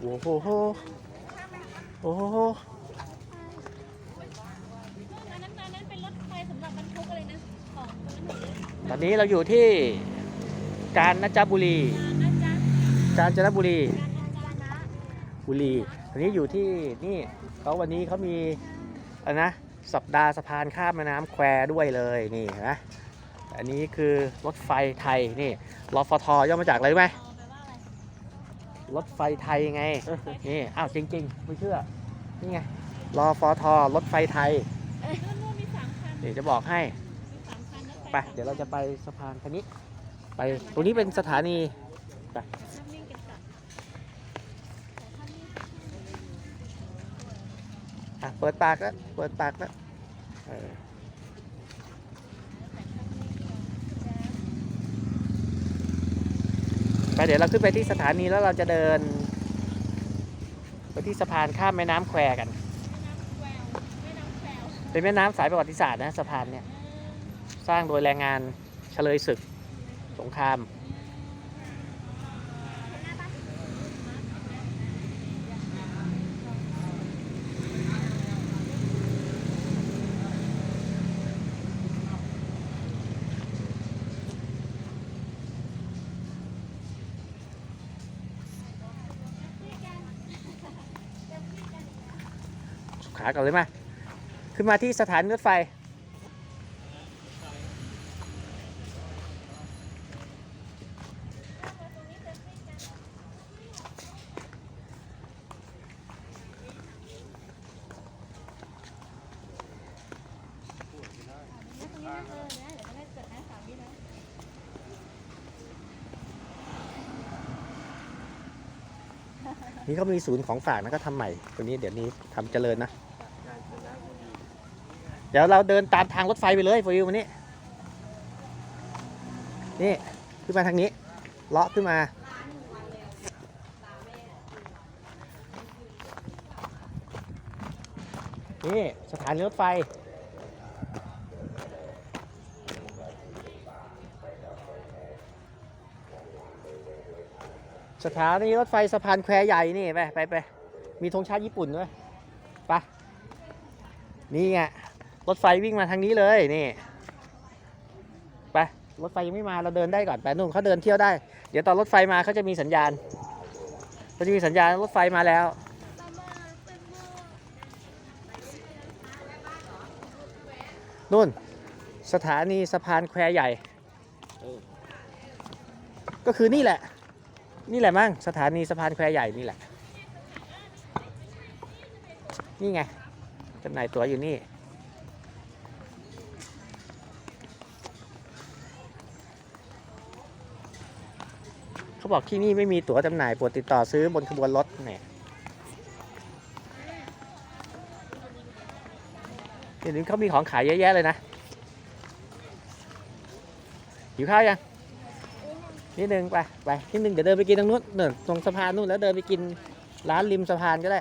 โอ้โหโอ้โหอันนั้นอันนั้นเป็นรถไฟสำหรับบรรทุกอะไรนะของคนนั้นตอนนี้เราอยู่ที่กาญจนบุรีอาจารย์กาญจนบุรี การอาจารย์นะบุรีตอนนี้อยู่ที่นี่เขาวันนี้เขามีอะไรนะสัปดาห์สะพานข้ามแม่น้ำแควด้วยเลยนี่เห็นะอันนี้คือรถไฟไทยนี่รฟทย่อมาจากอะไรรู้ไหม อ๋อแปลว่าอะไร รถไฟไทยไง นี่ อ้าวจริง ๆ ไม่เชื่อ นี่ไง รอฟทรถไฟไทยเอ้ยนู่นนู่นมีสามคันเดี๋ยวจะบอกให้มีสามคันรถไฟไป เดี๋ยวเราจะไปสะพานคันนี้ไป ตรงนี้เป็นสถานีภาพนิ่งเก็บกลับแต่ภาพนิ่งอะเปิดปากแล้ว เปิดปากแล้วเออ ไปเดี๋ยวเราขึ้นไปที่สถานีแล้วเราจะเดิน ไปที่สะพานข้ามแม่น้ำแควกัน เป็นแม่น้ำสายประวัติศาสตร์นะสะพานเนี่ย สร้างโดยแรงงานเฉลยศึก สงคราม ขาก่อนเลยมา ขึ้นมาที่สถานีรถไฟ นี่เขามีศูนย์ของฝากนะก็ทำใหม่ตัวนี้เดี๋ยวนี้ทำเจริญนะ ดี๋ยวเราเดินตามทางรถไฟไปเลยฟิววันนี้ นี่ขึ้นมาทางนี้ เลาะขึ้นมา นี่ สถานีรถไฟ สถานีรถไฟสะพานแควใหญ่นี่ ไปไปไปมีธงชาติญี่ปุ่นด้วยไปนี่ไง รถไฟวิ่งมาทางนี้เลยนี่ไปรถไฟยังไม่มาเราเดินได้ก่อนไปนุ่นเขาเดินเที่ยวได้ เดี๋ยวตอนรถไฟมาเขาจะมีสัญญาณเขาจะมีสัญญาณรถไฟมาแล้วนู่นสถานีสะพานแควใหญ่ ก็คือนี่แหละ นี่แหละมั้งสถานีสะพานแควใหญ่นี่แหละ นี่ไงจำหน่ายตั๋วอยู่นี่ เขาบอกที่นี่ไม่มีตั๋วจำหน่ายโปรดติดต่อซื้อบนขบวนรถเนี่ยเดี๋ยวนี้เขามีของขายเยอะแยะเลยนะหิวข้าวยังนิดนึงไปไปนิดนึงเดี๋ยวเดินไปกินตรงนู้นเนินตรงสะพานนู้นแล้วเดินไปกินร้านริมสะพานก็ได้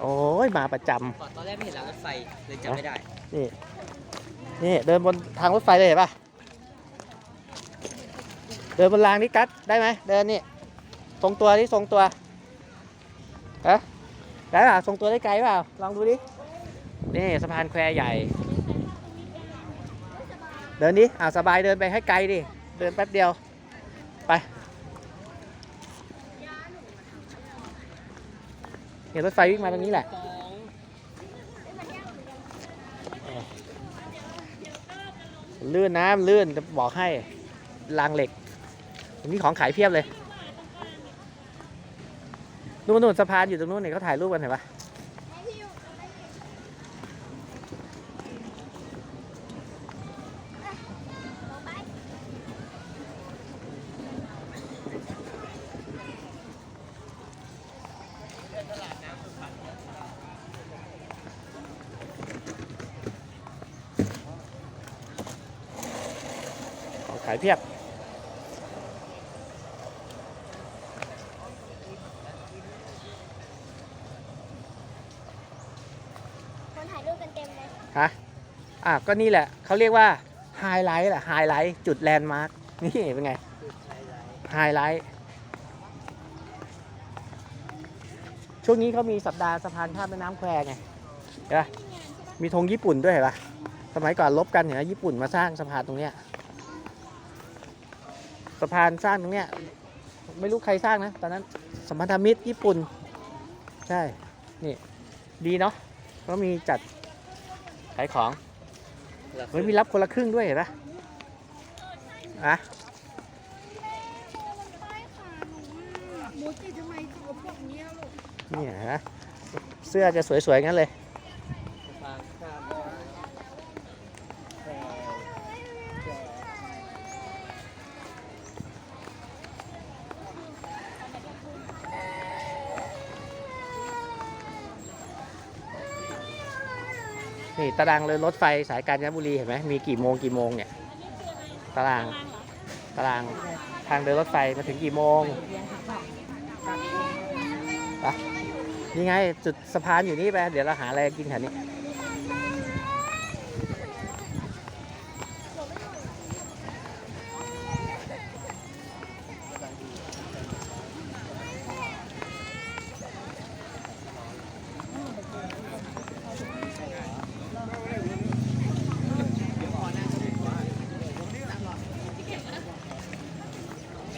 โอ้ยมาประจำตอนแรกไม่เห็นรางรถไฟเลยจำไม่ได้นี่นี่เดินบนทางรถไฟเลยเห็นปะเดินบนรางนี่กัดได้ไหมเดินนี่ทรงตัวที่ทรงตัวฮะได้เปล่าทรงตัวได้ไกลเปล่าลองดูดินี่สะพานแควใหญ่ เดินดิอ่าสบายเดินไปให้ไกลดิเดินแป๊บเดียวไป เห็นรถไฟวิ่งมาตรงนี้แหละลื่นน้ำลื่นจะบอกให้รางเหล็กตรงนี้ของขายเพียบเลยนู่นนู่นสะพานอยู่ตรงนู้นเนี่ยเขาถ่ายรูปกันเห็นปะของขายเพียบ ฮะอะก็นี่แหละเขาเรียกว่าไฮไลท์แหละไฮไลท์จุดแลนด์มาร์กนี่เป็นไงไฮไลท์ช่วงนี้เขามีสัปดาห์สะพานข้ามแม่น้ำแควไงเห็นปะมีธงญี่ปุ่นด้วยเห็นปะสมัยก่อนลบกันเห็นไหมญี่ปุ่นมาสร้างสะพานตรงเนี้ยสะพานสร้างตรงเนี้ยไม่รู้ใครสร้างนะ ตอนนั้นสัมพันธมิตรญี่ปุ่น ใช่ นี่ ดีเนาะก็มีจัด ขายของเฮ้ยมีรับคนละครึ่งด้วยเห็นปะอะหมูติดทำไมตัวพวกนี้ลูกนี่เห็นปะเสื้อจะสวยๆงั้นเลย ทางข้ามแพร่แพร่ นี่ตารางเลยรถไฟสายกาญจนบุรีเห็นไหมมีกี่โมงกี่โมงเนี่ย ตารางตารางทางเดินรถไฟมาถึงกี่โมงไปนี่ไงจุดสะพานอยู่นี่ไปเดี๋ยวเราหาอะไรกินแถวนี้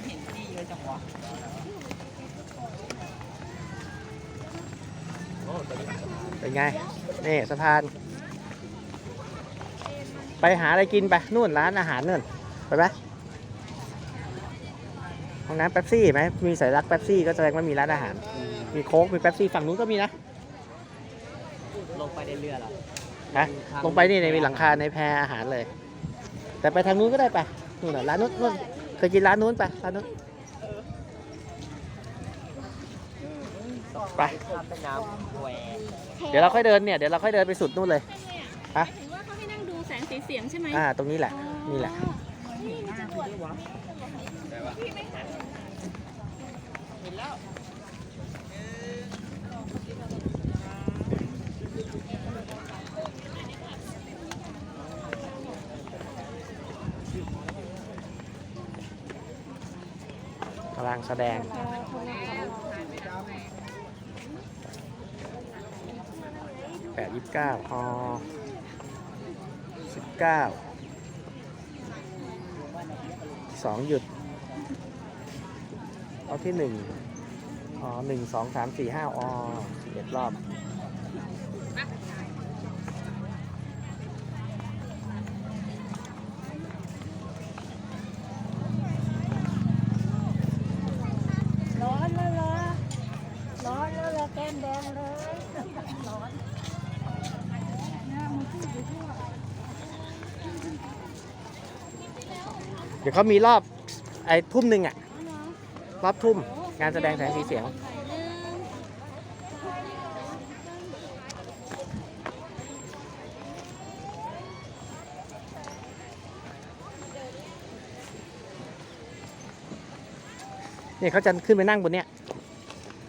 เห็นที่เยอะจังวะ เป็น ไง นี่สะพาน ไปหาอะไรกินไป นู่นร้านอาหารนู่น ไปไหมห้องน้ำเป๊ปซี่ไหม มีสัญลักษณ์เป๊ปซี่ก็แสดงว่ามีร้านอาหาร มีโค้ก มีเป๊ปซี่ฝั่งนู้นก็มีนะ ลงไปในเรือเหรอนะลงไปนี่ในมีหลังคาในแพอาหารเลย แต่ไปทางนู้นก็ได้ไป นู่นน่ะร้านนู้นนู่นเคยกินร้านนู้นไป ร้านนู้น ไป ข้ามแม่น้ำแควเดี๋ยวเราค่อยเดินเนี่ย เดี๋ยวเราค่อยเดินไปสุดนู่นเลย ฮะ ถึงว่าเขาให้นั่งดูแสงสีเสียงใช่ไหมอ่า ตรงนี้แหละ นี่แหละ นี่มีจรวดกำลังแสดงแปดยี่สิบ เก้าอสิบเก้าสองหยุด เอาที่หนึ่งอ๋อหนึ่งสองสามสี่ห้าอสิบเอ็ดรอบ ร้อนแล้วเหรอร้อนแล้วเหรอแก้มแดงเลยร้อนหน้ามือที่อยู่ทั่ว เดี๋ยวเขามีรอบไอ้ทุ่มหนึ่งอะอ๋อเหรอรอบทุ่มงานแสดงแสงสีเสียงหนึ่งเนี่ยเขาจะขึ้นไปนั่งบนเนี้ย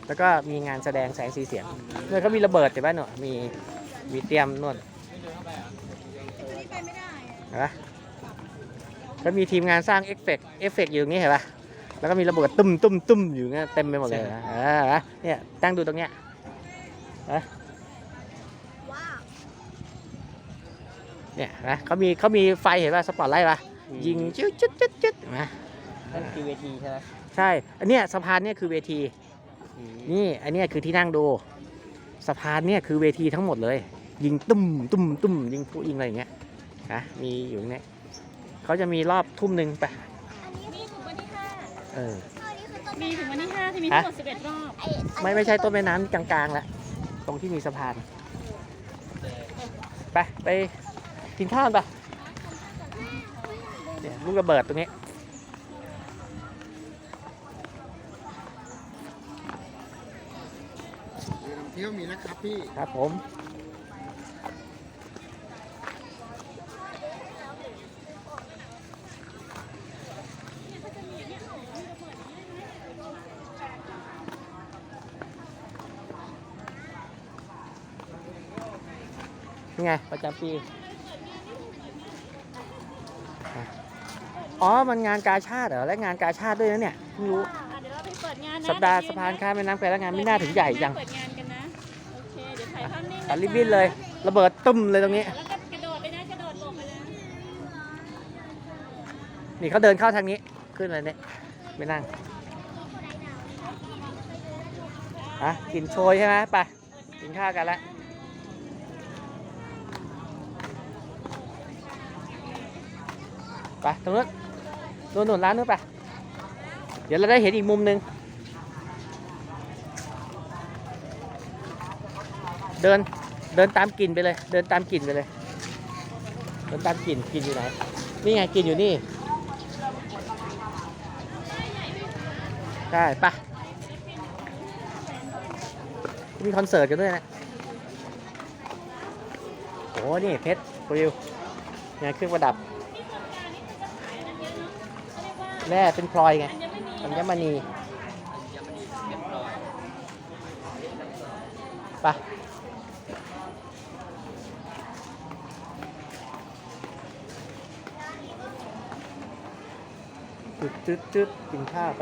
แล้วก็มีงานแสดงแสงสีเสียงเนี่ยเขามีระเบิดเห็นป่ะหนูมีมีเตรียมนู่นนี่ไปไม่ได้เห็นปะ ก็มีทีมงานสร้างเอฟเฟกต์เอฟเฟกต์อยู่อย่างนี้เห็นปะแล้วก็มีระเบิดตุ้มตุ้มตุ้มอยู่เงี้ยเต็มไปหมดเลยนะเออเห็นปะเนี่ยตั้งดูตรงเนี้ยเห็นปะว้าวเนี่ยเห็นปะเขามีเขามีไฟเห็นป่ะสปอตไลท์ปะยิงจุดจุดจุดจุดเห็นปะนั่นคือเวทีใช่ไหมใช่ อันเนี้ยสะพานเนี่ยคือเวที นี่อันเนี้ยคือที่นั่งดูสะพานเนี่ยคือเวทีทั้งหมดเลย ยิงตุ้มตุ้มตุ้มยิงผู้ยิงอะไรอย่างเงี้ยนะมีอยู่เนี่ย เขาจะมีรอบทุ่มหนึ่งไปมีถึงวันที่ห้าเออ มีถึงวันที่ห้าที่มีทั้งหมดสิบเอ็ดรอบ ไม่ไม่ใช่ต้นแม่น้ำกลางๆแล้วตรงที่มีสะพาน ไปไปกินข้าวกันไปเนี่ยลูกระเบิดตรงนี้ เที่ยวมีนะครับพี่ ครับผม ไง ประจำปีอะอ๋อ มันงานกาชาติเหรอ และงานกาชาติด้วยนะเนี่ยเพิ่งรู้อะเดี๋ยวเราไปเปิดงานนะสัปดาห์เดี๋สะยวพานยืข้ามแม่น้ำแควและงานไม่น่าถึงใหญ่จังเปิดงานกันนะ โอเค เดี๋ยวถ่ายภาพนิ่งะตัดริบบิ้นเลย ระเบิดตุ้มเลยตรงนี้ แล้วก็กระโดดไปนะ กระโดดหลบไปนะนี่เขาเดินเข้าทางนี้ ขึ้นเลยเนี่ยไม่นั่งฮะกินโชยใช่ไหมไปกินข้าวกันละ ไปตรงนู้นนู่นนู่นร้านนู้นไป เดี๋ยวเราได้เห็นอีกมุมหนึ่งเดินเดินตามกลิ่นไปเลย เดินตามกลิ่นไปเลย เดินตามกลิ่นกลิ่นอยู่ไหน นี่ไงกลิ่นอยู่นี่ได้ปะมีคอนเสิร์ตกันด้วยนะโอ้นี่เพชรปลิวงานเครื่องประดับ แร่เป็นพลอยไงอัญมณีไม่ได้เรียบร้อยไปจุดจุดจุดกินข้าวไป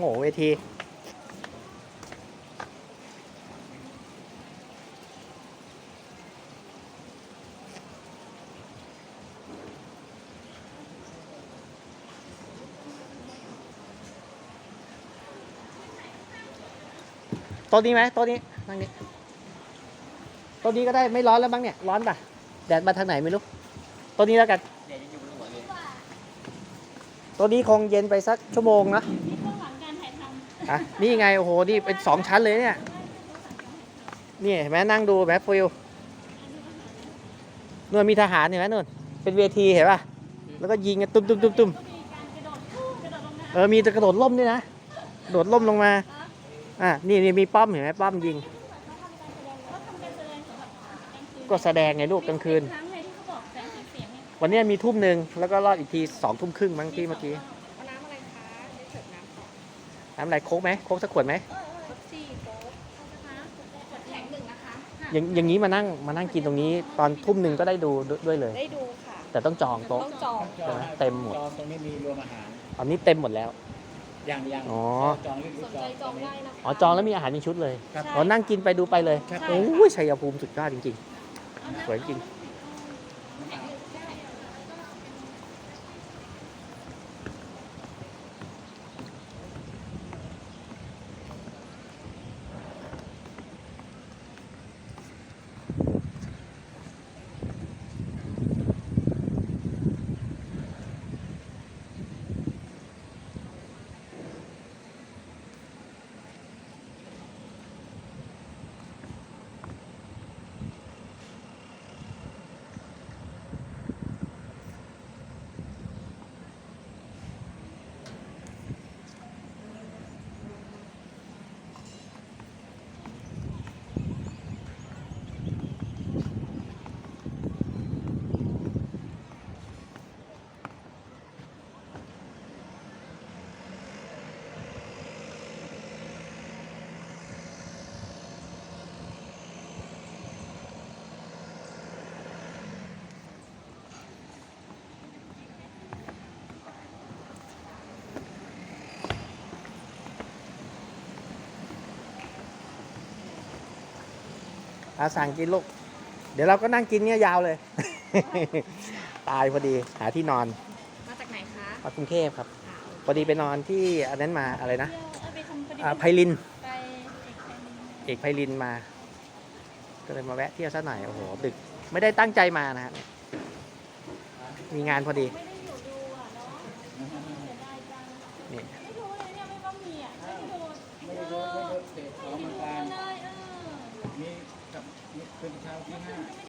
โอ้โหเวที โต๊ะนี้ไหมโต๊ะนี้นั่งนี้โต๊ะนี้ก็ได้ไม่ร้อนแล้วบ้างเนี่ย ร้อนป่ะ แดดมาทางไหนไม่รู้โต๊ะนี้แล้วกันเดี๋ยวจะอยู่บนหัวเลยโต๊ะนี้คงเย็นไปสักชั่วโมงนะ อะนี่ไงโอ้โหนี่เป็นสองชั้นเลยเนี่ยนี่เห็นไหมนั่งดูแมฟิลนู่นมีทหารเห็นไหมนู่นเป็นเวทีเห็นป่ะแล้วก็ยิงกันตุ้มตุ้มตุ้มตุ้มเออมีกระโดดล่มด้วยนะโดดล่มลงมาอะนี่นี่มีป้อมเห็นไหมป้อมยิง ก็แสดงไงลูกกลางคืน วันนี้มีทุ่มหนึ่งแล้วก็รอดอีกทีสองทุ่มครึ่งมั้งที่เมื่อกี้ น้ำอะไรโค้กไหมโค้กสักขวดไหมท็อปซี่โต๊ะเอานะคะขวดแข็งหนึ่งนะคะอย่างอย่างนี้มานั่งมานั่งกินตรงนี้ตอนทุ่มหนึ่งก็ได้ดูด้วยด้วยเลย ได้ดูค่ะ แต่ต้องจองโต๊ะ ต้องจองใช่ไหมเต็มหมด จองตรงนี้มีรวมอาหารตอนนี้เต็มหมดแล้ว อย่างอย่างอ๋อ จองรีบสนจใจองจองได้นะคะ อ๋อจองแล้วมีอาหารในชุดเลยครับ อ๋อนั่งกินไปดูไปเลยครับโอ้ยชัยภูมิสุดยอดจริง ๆ สวยจริง อาสั่งกินลูก เดี๋ยวเราก็นั่งกินเนี่ยยาวเลย ตายพอดีหาที่นอนมาจากไหนคะมากรุงเทพครับ พอดีไปนอนที่อันนั้นมาอะไรนะเที่ยวเอาไปทำพอดีอ่าไพลิน ไปเอกแคมป์เอกไพลินมา ก็เลยมาแวะเที่ยวซะหน่อย โอ้โห ดึก ไม่ได้ตั้งใจมานะฮะ มีงานพอดี ไม่ได้อยู่ดูอะเนาะเสียดายจัง นี่ ไม่รู้เลยเนี่ยไม่ว่ามีอะไม่ได้ดู ไม่ได้ดูไม่ได้ดูเศษของ ไม่ มัน ดู การ เลยเออ มีกับมี เป็นเช้าที่ห้า